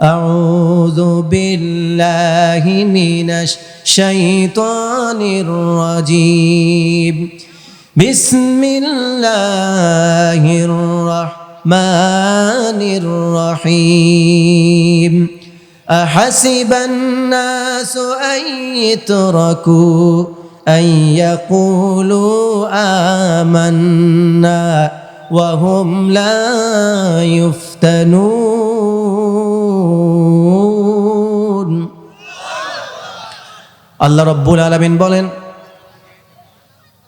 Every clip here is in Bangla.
أعوذ بالله من الشيطان الرجيم بسم الله الرحمن الرحيم أحسب الناس أن يتركوا أن يقولوا آمنا وهم لا يفتنون আল্লাহ রব্বুল আলমিন বলেন,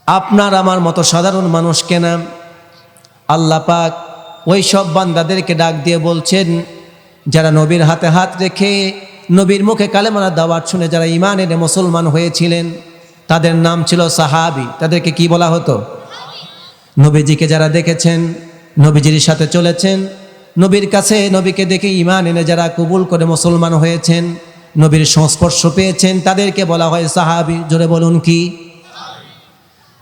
আপনার আমার মতো সাধারণ মানুষকে না? আল্লাহ পাক ওই সব বান্দাদেরকে ডাক দিয়ে বলছেন, যারা নবীর হাতে হাত রেখে নবীর মুখে কালেমানা দাওয়াত শুনে যারা ইমান এনে মুসলমান হয়েছিলেন, তাদের নাম ছিল সাহাবি। তাদেরকে কি বলা হতো? নবীজিকে যারা দেখেছেন, নবীজির সাথে চলেছেন, নবীর কাছে নবীকে দেখে ইমান এনে যারা কবুল করে মুসলমান হয়েছেন নবীর সংস্পর্শ পেয়েছেন। তাদেরকে বলা হয় সাহাবি। জোরে বলুন কি?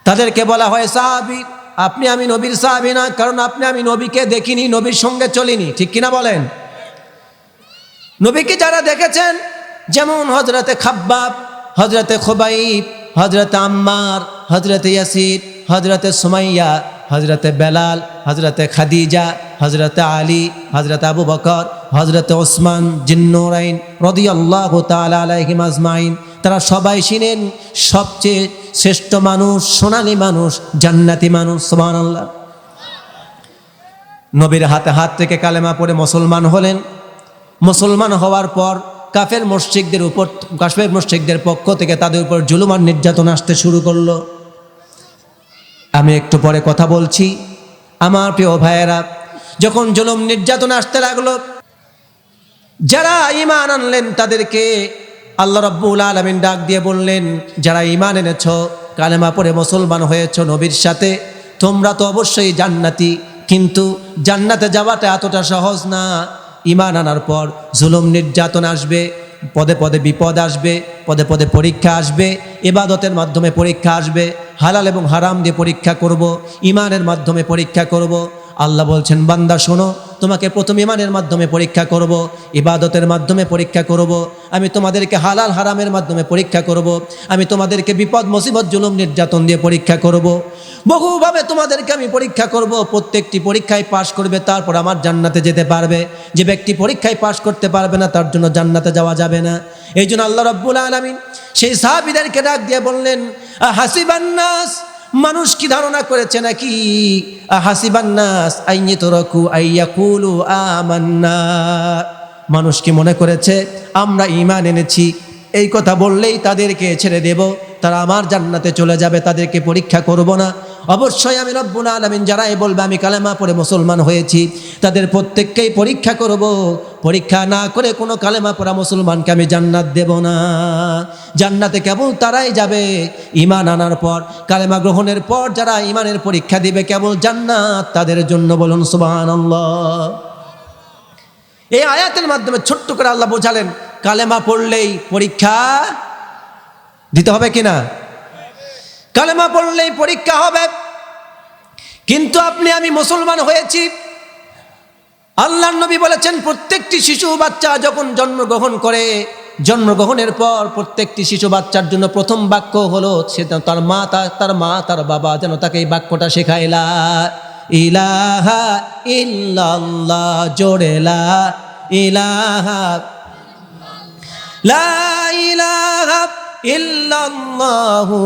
তাদেরকে বলা হয় সাহাবি। আপনি আমি নবীর সাহাবি না, কারণ আপনি আমি নবীকে দেখিনি, নবীর সঙ্গে চলিনি। ঠিক কিনা বলেন? নবীকে যারা দেখেছেন, যেমন হজরতে খাব্বাব হজরতে খোবাইব হজরতে আম্মার হজরতে ইয়াসির হজরতে সুমাইয়া হজরতে বেলাল হজরতে খাদিজা হজরতে আলী হজরত আবু বকর হজরতে ওসমান জিন্নুরাইন রদি আল্লাহ তালাহিম আজমাইন, তারা সবাই ছিলেন সবচেয়ে শ্রেষ্ঠ মানুষ, সোনালী মানুষ, জান্নাতি মানুষ সোমান আল্লাহ নবীর হাতে হাত থেকে কালেমা পড়ে মুসলমান হলেন। মুসলমান হওয়ার পর কাফের মসজিদদের উপর কাশ্মীর মসজিদদের পক্ষ থেকে তাদের উপর জুলুমান নির্যাতন আসতে শুরু করল। আমি একটু পরে কথা বলছি। আমার প্রিয় ভাইয়েরা যখন জুলুম নির্যাতন আসতে লাগল, যারা ইমান আনলেন তাদেরকে আল্লাহ রব্বুল আলমিন ডাক দিয়ে বললেন, যারা ইমান এনেছ, কালেমা পরে মুসলমান হয়েছ নবীর সাথে, তোমরা তো অবশ্যই জান্নাতি, কিন্তু জান্নাতে যাওয়াটা এতটা সহজ না। ইমান আনার পর জুলুম নির্যাতন আসবে, পদে পদে বিপদ আসবে, পদে পদে পরীক্ষা আসবে এবাদতের মাধ্যমে পরীক্ষা আসবে, হালাল এবং হারাম দিয়ে পরীক্ষা করব ইমানের মাধ্যমে পরীক্ষা করব আল্লাহ বলছেন, বান্দা, শোনো, তোমাকে প্রথম ইমানের মাধ্যমে পরীক্ষা করব, ইবাদতের মাধ্যমে পরীক্ষা করব, আমি তোমাদেরকে হালাল হারামের মাধ্যমে পরীক্ষা করব, আমি তোমাদেরকে বিপদ, মুসিবত, জুলুম, নির্যাতন দিয়ে পরীক্ষা করব। বহুভাবে তোমাদেরকে আমি পরীক্ষা করব, প্রত্যেকটি পরীক্ষায় পাশ করবে, তারপর আমার জান্নাতে যেতে পারবে। যে ব্যক্তি পরীক্ষায় পাশ করতে পারবে না, তার জন্য জান্নাতে যাওয়া যাবে না। এই জন্য আল্লাহ রব্বুল আলমিন সেই সাহাবিদেরকে ডাক দিয়ে বললেন হাসিবান্নাস মানুষ কি ধারণা করেছে নাকি? হাসিবান্নাস আইয়ে তোরকু আইয়া কুলু আমান্না। মানুষ কি মনে করেছে, আমরা ইমান এনেছি, এই কথা বললেই তাদেরকে ছেড়ে দেব, তারা আমার জান্নাতে চলে যাবে, তাদেরকে পরীক্ষা করব না। অবশ্যই আমি রব্বুল আলমিন যারাই বলবে আমি কালেমা পড়ে মুসলমান হয়েছি, তাদের প্রত্যেককেই পরীক্ষা করব। পরীক্ষা না করে কোনো কালেমা পড়া মুসলমানকে আমি জান্নাত দেব না। জান্নাতে কেবল তারাই যাবে। ইমান আনার পর, কালেমা গ্রহণের পর যারা ইমানের পরীক্ষা দিবে, কেবল জান্নাত তাদের জন্য বলুন সুবাহ এই আয়াতের মাধ্যমে ছোট্ট করে আল্লাহ বোঝালেন, কালেমা পড়লেই পরীক্ষা দিতে হবে কিনা? কালেমা পড়লেই পরীক্ষা হবে। কিন্তু আপনি, আমি মুসলমান হয়েছি। আল্লাহ নবী বলেছেন, প্রত্যেকটি শিশু বাচ্চা যখন জন্মগ্রহণ করে, জন্মগ্রহণের পর প্রত্যেকটি শিশু বাচ্চার জন্য প্রথম বাক্য হলো, সে তার মা তার মা, তার বাবা যেন তাকে এই বাক্যটা শেখাইলা ইলাহা ইল্লাল্লাহ জোড়েলা ইলাহা, লা ইলাহা ইল্লাল্লাহু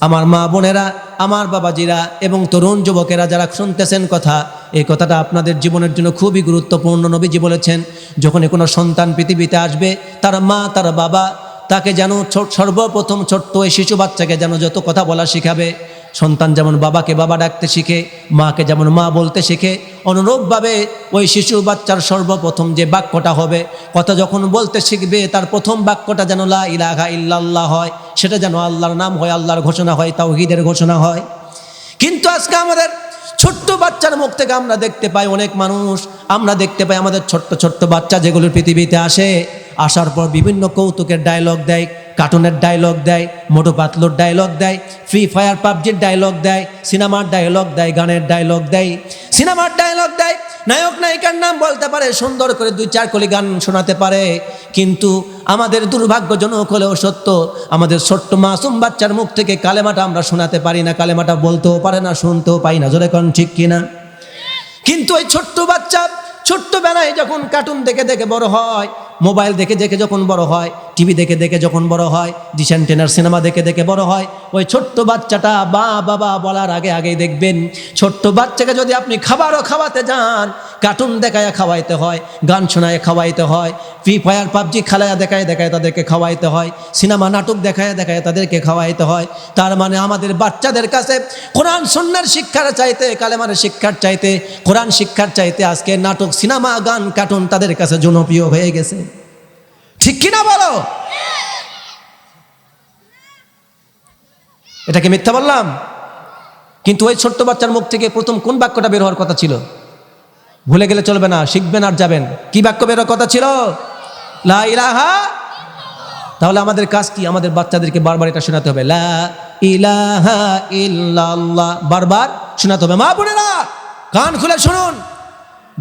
আমার মা বোনেরা, আমার বাবাজিরা এবং তরুণ যুবকেরা যারা শুনতেছেন কথা, এই কথাটা আপনাদের জীবনের জন্য খুবই গুরুত্বপূর্ণ, নবীজি বলেছেন যখনই কোনো সন্তান পৃথিবীতে আসবে, তার মা, তার বাবা, তাকে যেন সর্বপ্রথম ছোট্ট এই শিশু বাচ্চাকে যেন যত কথা বলা শিখাবে সন্তান যেমন বাবাকে বাবা ডাকতে শিখে, মাকে যেমন মা বলতে শিখে, অনুরূপভাবে ওই শিশু বাচ্চার সর্বপ্রথম যে বাক্যটা হবে, কথা যখন বলতে শিখবে, তার প্রথম বাক্যটা যেন লা ইলাহা ইল্লাল্লাহ হয়, সেটা যেন আল্লাহর নাম হয়, আল্লাহর ঘোষণা হয়, তাওহিদের ঘোষণা হয়। কিন্তু আজকে আমাদের ছোট্ট বাচ্চার মুখ থেকে আমরা দেখতে পাই অনেক মানুষ। আমরা দেখতে পাই আমাদের ছোট্ট ছোট্ট বাচ্চা যেগুলো পৃথিবীতে আসে। আসার পর বিভিন্ন কৌতুকের ডায়লগ দেয় কার্টুনের ডায়লগ দেয়, মোটো পাতলোর ডায়লগ দেয় ফ্রি ফায়ার পাবজির ডায়লগ দেয় সিনেমার ডায়লগ দেয়, গানের ডায়লগ দেয় সিনেমার ডায়লগ দেয় নায়ক নায়িকার নাম বলতে পারে, সুন্দর করে দুই চার কলি গান শোনাতে পারে। কিন্তু আমাদের দুর্ভাগ্যজনক হলেও সত্য, আমাদের ছোট্ট মাসুম বাচ্চার মুখ থেকে কালেমাটা আমরা শোনাতে পারি না, কালেমাটা বলতেও পারে না, শুনতেও পাই না, জোরে কারণ ঠিক কিনা? কিন্তু ওই ছোট্ট বাচ্চা ছোট্টবেলায় যখন কার্টুন দেখে দেখে বড় হয় মোবাইল দেখে দেখে যখন বড় হয়, টিভি দেখে দেখে যখন বড় হয় ডিসেন্টেনার সিনেমা দেখে দেখে বড় হয়, ওই ছোট্ট বাচ্চাটা বা বাবা বলার আগে আগেই দেখবেন। ছোট্ট বাচ্চাকে যদি আপনি খাবারও খাওয়াতে যান কার্টুন দেখায় খাওয়াইতে হয়, গান শোনায় খাওয়াইতে হয় ফ্রি ফায়ার পাবজি খেলায় দেখায় দেখায় তাদেরকে খাওয়াইতে হয়, সিনেমা, নাটক দেখায় দেখায় তাদেরকে খাওয়াইতে হয়, তার মানে আমাদের বাচ্চাদের কাছে কোরআন সন্ন্যার শিক্ষার চাইতে, কালেমার শিক্ষার চাইতে, কোরআন শিক্ষার চাইতে আজকে নাটক, সিনেমা, গান কার্টুন তাদের কাছে জনপ্রিয় হয়ে গেছে। ঠিক কিনা বলো? এটাকে মিথ্যা বললাম? কিন্তু ওই ছোট্ট বাচ্চার মুখ থেকে প্রথম কোন বাক্যটা বের হওয়ার কথা ছিল? ভুলে গেলে চলবে না, শিখবেন আর যাবেন। কি বাক্য বের হওয়ার কথা ছিল? লা তাহলে আমাদের কাজ কি? আমাদের বাচ্চাদেরকে বারবার এটা শোনাতে হবে। লা বারবার শোনাতে হবে। মা বোনেরা, কান খুলে শুনুন।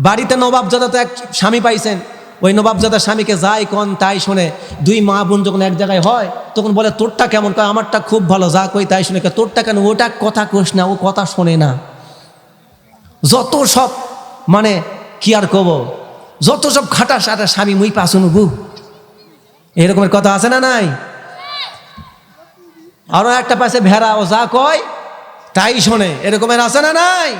বাড়িতে নবাবজাদাতে এক স্বামী পাইছেন। ওই নবাবজাদা স্বামীকে যাই কন, তাই শোনে দুই মা বোন যখন এক জায়গায় হয়, তখন বলে, তোরটা কেমন? কয়, আমারটা খুব ভালো, যা কই তাই শুনে। তোরটা কেন? ওটা কথা কোস না, ও কথা শোনে না। যত সব মানে কি আর কব? যত সব খাটা সাটা স্বামী মুই পাশুন বু এরকমের কথা আছে না নাই? আরও একটা পাশে ভেড়া, ও যা কয়, তাই শোনে। এরকমের আছে না নাই?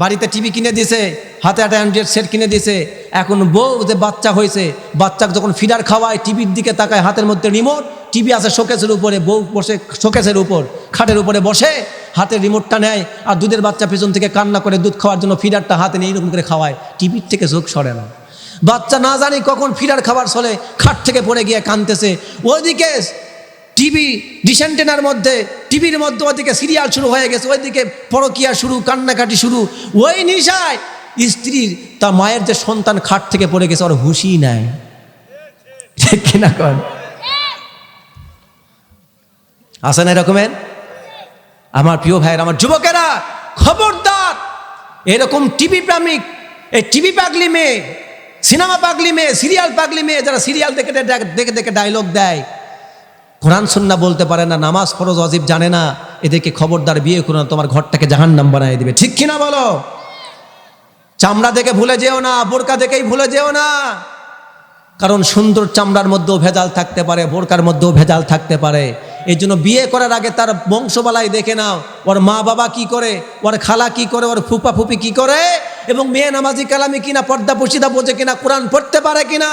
বাড়িতে টিভি কিনে দিছে, হাতে একটা অ্যান্ড্রয়েড সেট কিনে দিছে। এখন বউ যে বাচ্চা হয়েছে, বাচ্চাকে যখন ফিডার খাওয়ায়, টিভির দিকে তাকায়, হাতের মধ্যে রিমোট টিভি আছে শোকেসের উপরে, বউ বসে শোকেসের উপর, খাটের উপরে বসে হাতের রিমোটটা নেয়, আর দুধের বাচ্চা পেছন থেকে কান্না করে দুধ খাওয়ার জন্য ফিডারটা হাতে নিয়ে এরকম করে খাওয়ায়, টিভির থেকে চোখ সরে না। বাচ্চা না জানি কখন ফিডার খাবার চলে খাট থেকে পড়ে গিয়ে কানতেছে ওইদিকে টিভি ডিসেন্টেনার মধ্যে, টিভির মধ্যে ওইদিকে সিরিয়াল শুরু হয়ে গেছে, ওইদিকে পরকিয়া শুরু, কান্নাকাটি শুরু। ওই নিশায় স্ত্রীর তার মায়ের যে সন্তান খাট থেকে পড়ে গেছে, ওর হুশি নাই। কিনা কন? আছে না এরকমের? আমার প্রিয় ভাইয়ের, আমার যুবকেরা, খবরদার! এরকম টিভি প্রেমিক, এই টিভি পাগলি মেয়ে, সিনেমা পাগলি মেয়ে, সিরিয়াল পাগলি মেয়ে, যারা সিরিয়াল দেখে- দেখে দেখে ডায়লগ দেয় কোরআন সুন্না বলতে পারে না, নামাজ ফরজ অজিব জানে না, এদেরকে খবরদার বিয়ে করো তোমার ঘরটাকে জাহান নাম বানিয়ে দিবে। ঠিক কিনা বলো? চামড়া দেখে ভুলে যেও না, বোরকা দেখেই ভুলে যেও না। কারণ সুন্দর চামড়ার মধ্যেও ভেজাল থাকতে পারে, বোরকার মধ্যেও ভেজাল থাকতে পারে। এই জন্য বিয়ে করার আগে তার বংশবালাই দেখে নাও, ওর মা বাবা কি করে, ওর খালা কি করে, ওর ফুপা ফুপি কি করে, এবং মেয়ে নামাজি কালামি কিনা, পর্দা পশিদা বোঝে কিনা, কোরআন পড়তে পারে কিনা?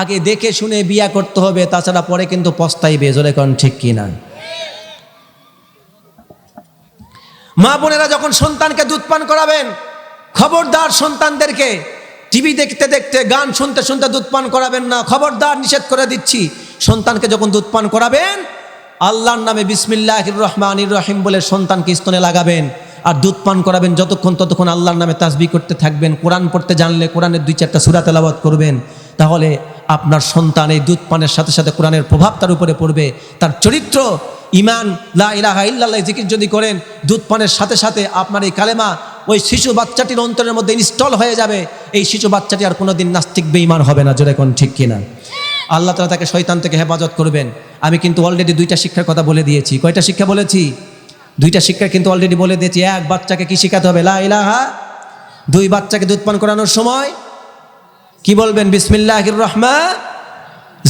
আগে দেখে শুনে বিয়া করতে হবে, তাছাড়া পরে কিন্তু পস্তাইবে, জোরে কোন ঠিক কি কিনা মা বোনেরা যখন সন্তানকে দুধ পান করাবেন, খবরদার সন্তানদেরকে, টিভি দেখতে দেখতে, গান শুনতে শুনতে দুধ পান করাবেন না, খবরদার নিষেধ করে দিচ্ছি। সন্তানকে যখন দুধ পান করাবেন, আল্লাহর নামে বিসমিল্লাহ রহমানির রহিম বলে সন্তানকে স্তনে লাগাবেন, আর দুধ পান করাবেন যতক্ষণ ততক্ষণ আল্লাহর নামে তাসবি করতে থাকবেন, কোরআন পড়তে জানলে কোরআনের দুই চারটা সুরা তেলাবাদ করবেন, তাহলে আপনার সন্তান এই দুধ পানের সাথে সাথে কোরআনের প্রভাব তার উপরে পড়বে। তার চরিত্র ইমান লা ইলাহা জিকির যদি করেন, দুধ পানের সাথে সাথে আপনার এই কালেমা ওই শিশু বাচ্চাটির অন্তরের মধ্যে ইনস্টল হয়ে যাবে। এই শিশু বাচ্চাটি আর কোনোদিন নাস্তিক, বেঈমান হবে না। জোরে কোন ঠিক কিনা? আল্লাহ তালা তাকে শয়তান থেকে হেফাজত করবেন। আমি কিন্তু অলরেডি দুইটা শিক্ষার কথা বলে দিয়েছি। কয়টা শিক্ষা বলেছি? দুইটা শিক্ষা কিন্তু অলরেডি বলে দিয়েছি। এক বাচ্চাকে কি শেখাতে হবে? লা ইলাহা, দুই বাচ্চাকে দুধ পান করানোর সময় কি বলবেন? বিসমিল্লাহির রহমা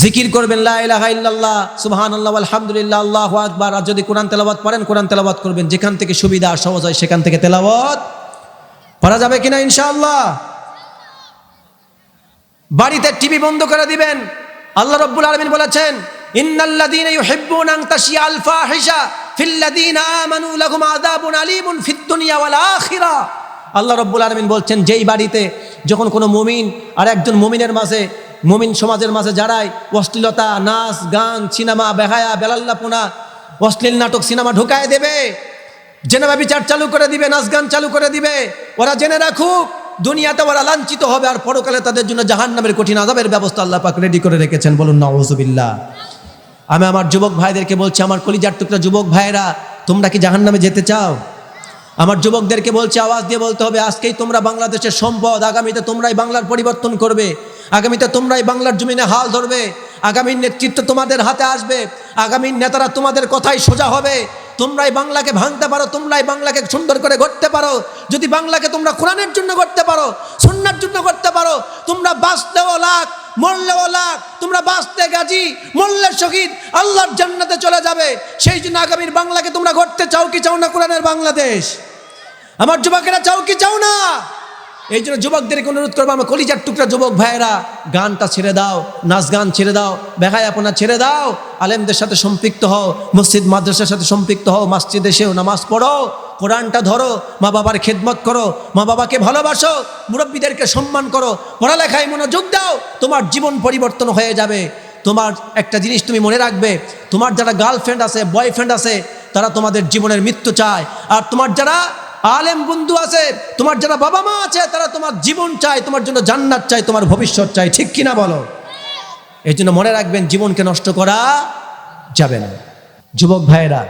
জিকির করবেন, লা ইলাহা ইল্লাল্লাহ, সুবহানাল্লাহ আলহামদুলিল্লাহ আল্লাহু আকবার। আর যদি কোরআন তেলাওয়াত পড়েন, কোরআন তেলাওয়াত করবেন। যেখান থেকে সুবিধা সহজ হয়, সেখান থেকে তেলাওয়াত। পড়া যাবে কিনা ইনশাআল্লাহ? বাড়িতে টিভি বন্ধ করে দিবেন। আল্লাহ রব্বুল আলামিন বলেছেন, ইন্নাল্লাযীনা ইউহিব্বুনা আখিরা. আল্লাহ রব্বুল আলামিন বলছেন, যেই বাড়িতে যখন কোনো মমিন আর একজন মমিনের মাঝে, মমিন সমাজের মাঝে যারাই, অশ্লীলতা, নাচ, গান, সিনেমা, বেহায়া, বেলাল্লাপনা, অশ্লীল নাটক, সিনেমা ঢুকায় দেবে। জেনেবা বিচার চালু করে দিবে, নাচ গান চালু করে দিবে। ওরা জেনে রাখুক, দুনিয়াতে ওরা লাঞ্ছিত হবে আর পরকালে তাদের জন্য জাহান নামের কঠিন আজাবের ব্যবস্থা আল্লাহ পাক রেডি করে রেখেছেন। বলুন নওয়াজুবিল্লাহ আমি আমার যুবক ভাইদেরকে বলছি, আমার কলিজার টুকরা যুবক ভাইরা তোমরা কি জাহান নামে যেতে চাও? আমার যুবকদেরকে বলছে, আওয়াজ দিয়ে বলতে হবে, আজকেই তোমরা বাংলাদেশের সম্পদ, আগামীতে তোমরাই বাংলার পরিবর্তন করবে, আগামীতে তোমরাই বাংলার জমিনে হাল ধরবে, আগামীর নেতৃত্ব তোমাদের হাতে আসবে, আগামীর নেতারা তোমাদের কথাই সোজা হবে, তোমরাই বাংলাকে ভাঙতে পারো, তোমরাই বাংলাকে সুন্দর করে গড়তে পারো, যদি বাংলাকে তোমরা কোরআনের জন্য করতে পারো সন্ন্যার জন্য করতে পারো, তোমরা বাঁচতেও লাখ মরলেও লাখ তোমরা বাঁচতে গাজী, মরলে শহীদ, আল্লাহর জান্নাতে চলে যাবে। সেই জন্য আগামীর বাংলাকে তোমরা গড়তে চাও কি চাও না কোরআনের বাংলাদেশ? আমার যুবকেরা চাও কি চাও না? এই জন্য যুবকদেরকে অনুরোধ করব, আমার কলিজার টুকরা যুবক ভাইয়েরা, গানটা ছেড়ে দাও, নাচ গান ছেড়ে দাও বেহায় আপনা ছেড়ে দাও, আলেমদের সাথে সম্পৃক্ত হও, মসজিদ, মাদ্রাসার সাথে সম্পৃক্ত হও, মসজিদে এসেও নামাজ পড়ো। কোরআনটা ধরো, মা বাবার খেদমত করো, মা বাবাকে ভালোবাসো, মুরব্বীদেরকে সম্মান করো, পড়ালেখায় মনোযোগ দাও, তোমার জীবন পরিবর্তন হয়ে যাবে। তোমার একটা জিনিস তুমি মনে রাখবে, তোমার যারা গার্লফ্রেন্ড আছে বয়ফ্রেন্ড আছে, তারা তোমাদের জীবনের মৃত্যু চায়। আর তোমার যারা আলেম বন্ধু আছে, তোমার যারা বাবা মা আছে, তারা তোমার জীবন চায়, তোমার জন্য জান্নাত চায়, তোমার ভবিষ্যৎ চায়। ঠিক কিনা বলো? এই জন্য মনে রাখবেন, জীবনকে নষ্ট করা যাবে না। যুবক ভাইয়েরা